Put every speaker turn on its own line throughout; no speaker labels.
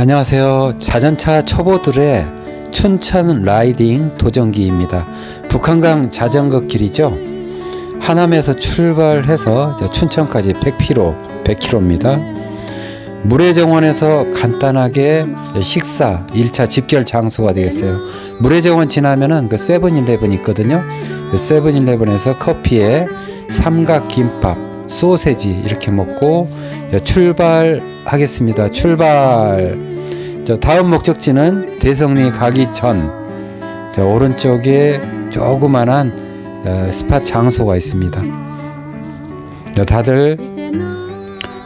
안녕하세요. 자전차 초보들의 춘천 라이딩 도전기입니다. 북한강 자전거 길이죠. 하남에서 출발해서 춘천까지 100km, 100km입니다. 물회정원에서 간단하게 식사 1차 집결 장소가 되겠어요. 물회정원 지나면은 그 세븐일레븐 있거든요. 그 세븐일레븐에서 커피에 삼각김밥, 소세지 이렇게 먹고 출발하겠습니다. 출발. 저 다음 목적지는 대성리 가기 전 저 오른쪽에 조그만한 어, 스파 장소가 있습니다. 자, 다들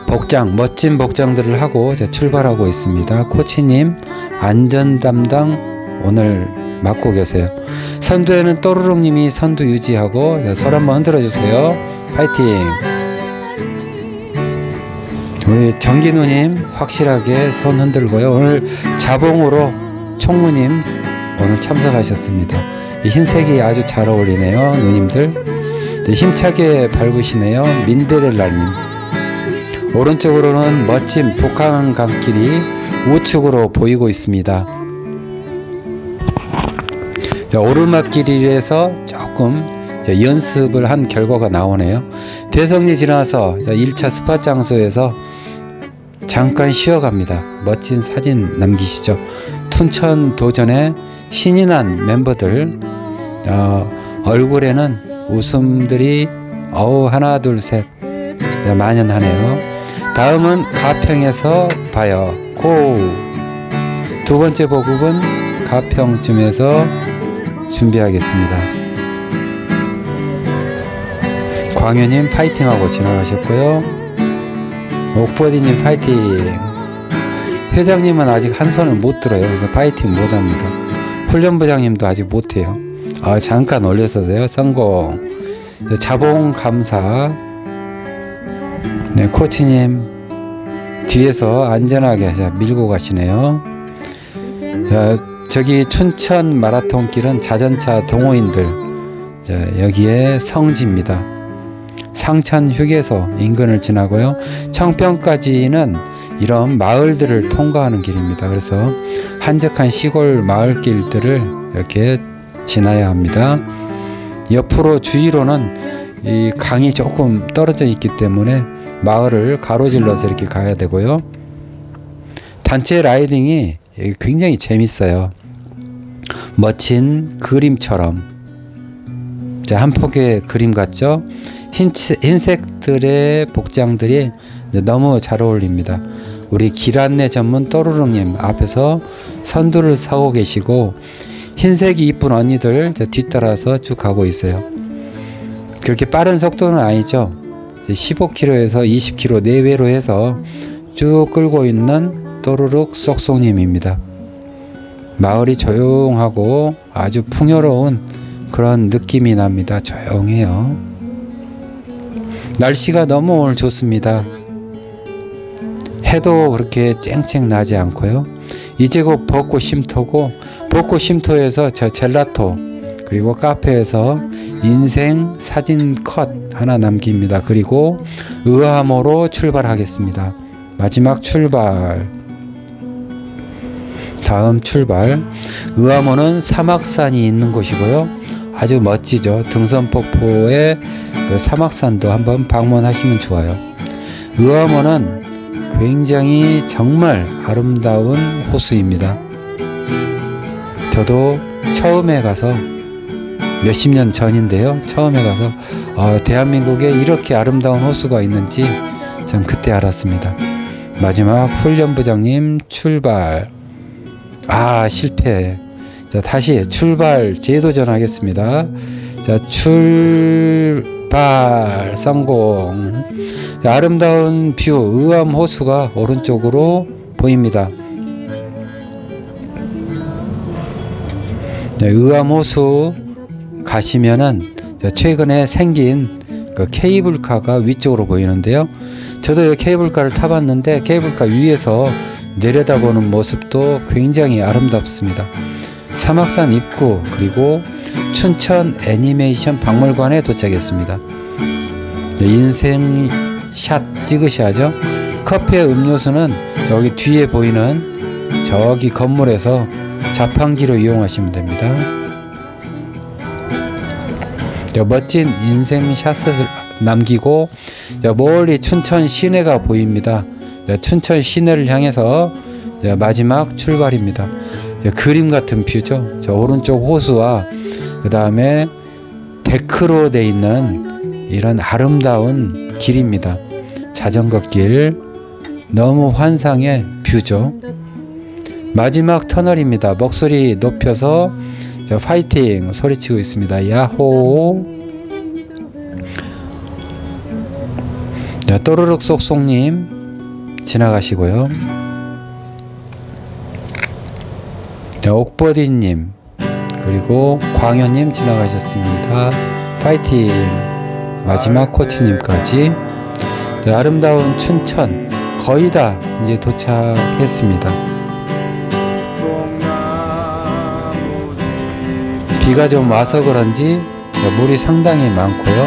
복장 멋진 복장들을 하고 출발하고 있습니다. 코치님 안전 담당 오늘 맡고 계세요. 선두에는 또르륵님이 선두 유지하고 자, 손 한번 흔들어 주세요. 파이팅. 우리 정기누님 확실하게 손 흔들고요. 오늘 자봉으로 총무님 오늘 참석하셨습니다. 이 흰색이 아주 잘 어울리네요, 누님들. 힘차게 밟으시네요, 민데렐라님. 오른쪽으로는 멋진 북한 강길이 우측으로 보이고 있습니다. 자, 오르막길이라서 조금 자, 연습을 한 결과가 나오네요. 대성리 지나서 자, 1차 스파 장소에서 잠깐 쉬어갑니다. 멋진 사진 남기시죠. 춘천 도전에 신이 난 멤버들 어, 얼굴에는 웃음들이 어우 하나 둘셋 네, 만연하네요. 다음은 가평에서 봐요. 고. 두 번째 보급은 가평쯤에서 준비하겠습니다. 광현님 파이팅하고 지나가셨고요. 옥버디님 파이팅. 회장님은 아직 한 손을 못 들어요. 그래서 파이팅 못 합니다. 훈련부장님도 아직 못 해요. 아, 잠깐 올렸어서요. 성공. 네, 자봉 감사. 네, 코치님 뒤에서 안전하게 자, 밀고 가시네요. 자, 저기 춘천 마라톤 길은 자전차 동호인들 자, 여기에 성지입니다. 상천 휴게소 인근을 지나고요. 청평까지는 이런 마을들을 통과하는 길입니다. 그래서 한적한 시골 마을 길들을 이렇게 지나야 합니다. 옆으로 주위로는 이 강이 조금 떨어져 있기 때문에 마을을 가로질러서 이렇게 가야 되고요. 단체 라이딩이 굉장히 재밌어요. 멋진 그림처럼 자, 한 폭의 그림 같죠? 흰, 흰색들의 복장들이 너무 잘 어울립니다. 우리 길 안내 전문 또르륵님 앞에서 선두를 서고 계시고 흰색이 이쁜 언니들 뒤따라서 쭉 가고 있어요. 그렇게 빠른 속도는 아니죠. 15km에서 20km 내외로 해서 쭉 끌고 있는 또르륵 쏙쏙님입니다. 마을이 조용하고 아주 풍요로운 그런 느낌이 납니다. 조용해요. 날씨가 너무 오늘 좋습니다. 해도 그렇게 쨍쨍 나지 않고요. 이제 곧 벚꽃 쉼터고 벚꽃 쉼터에서 저 젤라토 그리고 카페에서 인생 사진 컷 하나 남깁니다. 그리고 의암호로 출발하겠습니다. 마지막 출발. 다음 출발. 의암호는 사막산이 있는 곳이고요. 아주 멋지죠. 등선폭포의 그 사막산도 한번 방문하시면 좋아요. 의암호는 굉장히 정말 아름다운 호수입니다. 저도 처음에 가서 몇십 년 전인데요. 처음에 가서 어, 대한민국에 이렇게 아름다운 호수가 있는지 전 그때 알았습니다. 마지막 훈련부장님 출발. 아 실패. 자 다시 출발 재도전하겠습니다. 자 출발 성공. 자, 아름다운 뷰 의암 호수가 오른쪽으로 보입니다. 네, 의암 호수 가시면은 최근에 생긴 그 케이블카가 위쪽으로 보이는데요. 저도 이 케이블카를 타봤는데 케이블카 위에서 내려다보는 모습도 굉장히 아름답습니다. 사막산 입구 그리고 춘천 애니메이션 박물관에 도착했습니다. 네, 인생 샷 찍으셔야죠. 커피의 음료수는 여기 뒤에 보이는 저기 건물에서 자판기로 이용하시면 됩니다. 저 멋진 인생 샷을 남기고 저 멀리 춘천 시내가 보입니다. 저 춘천 시내를 향해서 저 마지막 출발입니다. 저 그림 같은 뷰죠. 저 오른쪽 호수와 그 다음에 데크로 돼 있는 이런 아름다운 길입니다. 자전거 길 너무 환상의 뷰죠. 마지막 터널입니다. 목소리 높여서 저 파이팅 소리치고 있습니다. 야호. 자, 또르륵 쏙쏙님 지나가시고요. 자, 옥버디님 그리고 광현님 지나가셨습니다. 파이팅. 마지막 코치님까지 자, 아름다운 춘천 거의 다 이제 도착했습니다. 비가 좀 와서 그런지 물이 상당히 많고요.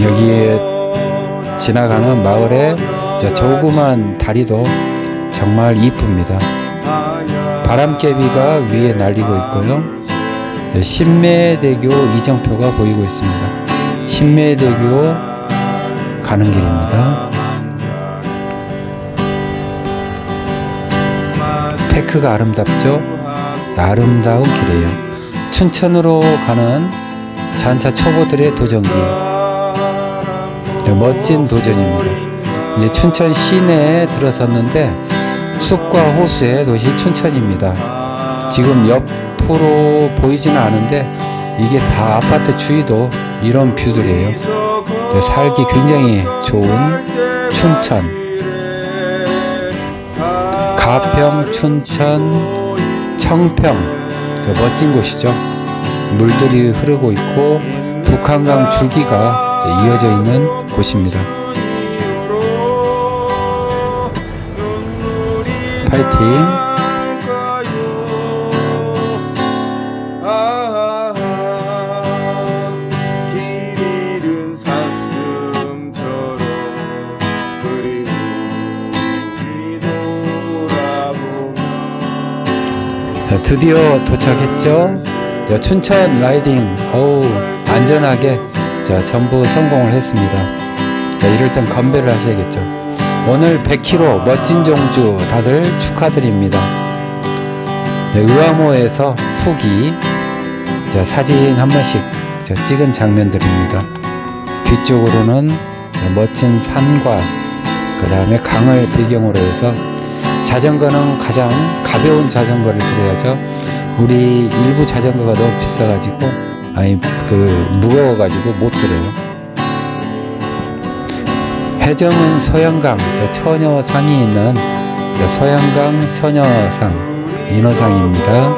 여기에 지나가는 마을에 저 조그만 다리도 정말 이쁩니다. 바람개비가 위에 날리고 있고요. 신매대교 이정표가 보이고 있습니다. 신매대교 가는 길입니다. 테크가 아름답죠? 아름다운 길이에요. 춘천으로 가는 잔차 초보들의 도전기. 멋진 도전입니다. 이제 춘천 시내에 들어섰는데 숲과 호수의 도시 춘천입니다. 지금 옆으로 보이지는 않은데 이게 다 아파트 주위도 이런 뷰들이에요. 살기 굉장히 좋은 춘천. 가평, 춘천, 청평 멋진 곳이죠. 물들이 흐르고 있고 북한강 줄기가 이어져 있는 곳입니다. 파이팅! 드디어 도착했죠. 자, 춘천 라이딩 어우 안전하게 자, 전부 성공을 했습니다. 자, 이럴 땐 건배를 하셔야겠죠. 오늘 100km 멋진 종주 다들 축하드립니다. 자, 의암호에서 후기 자, 사진 한 번씩 자, 찍은 장면들입니다. 뒤쪽으로는 자, 멋진 산과 그 다음에 강을 배경으로 해서 자전거는 가장 가벼운 자전거를 들어야죠. 우리 일부 자전거가 너무 비싸가지고 아니 그 무거워가지고 못 들어요. 해정은 소양강 저 처녀상이 있는 저 소양강 처녀상 인어상입니다.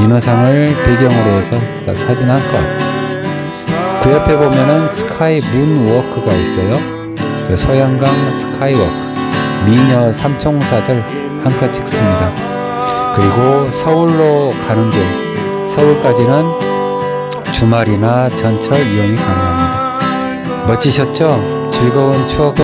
인어상을 배경으로 해서 자, 사진 한 컷. 그 옆에 보면은 스카이 문워크가 있어요. 저 소양강 스카이워크. 미녀 삼총사들 한 컷 찍습니다. 그리고 서울로 가는 길, 서울까지는 주말이나 전철 이용이 가능합니다. 멋지셨죠? 즐거운 추억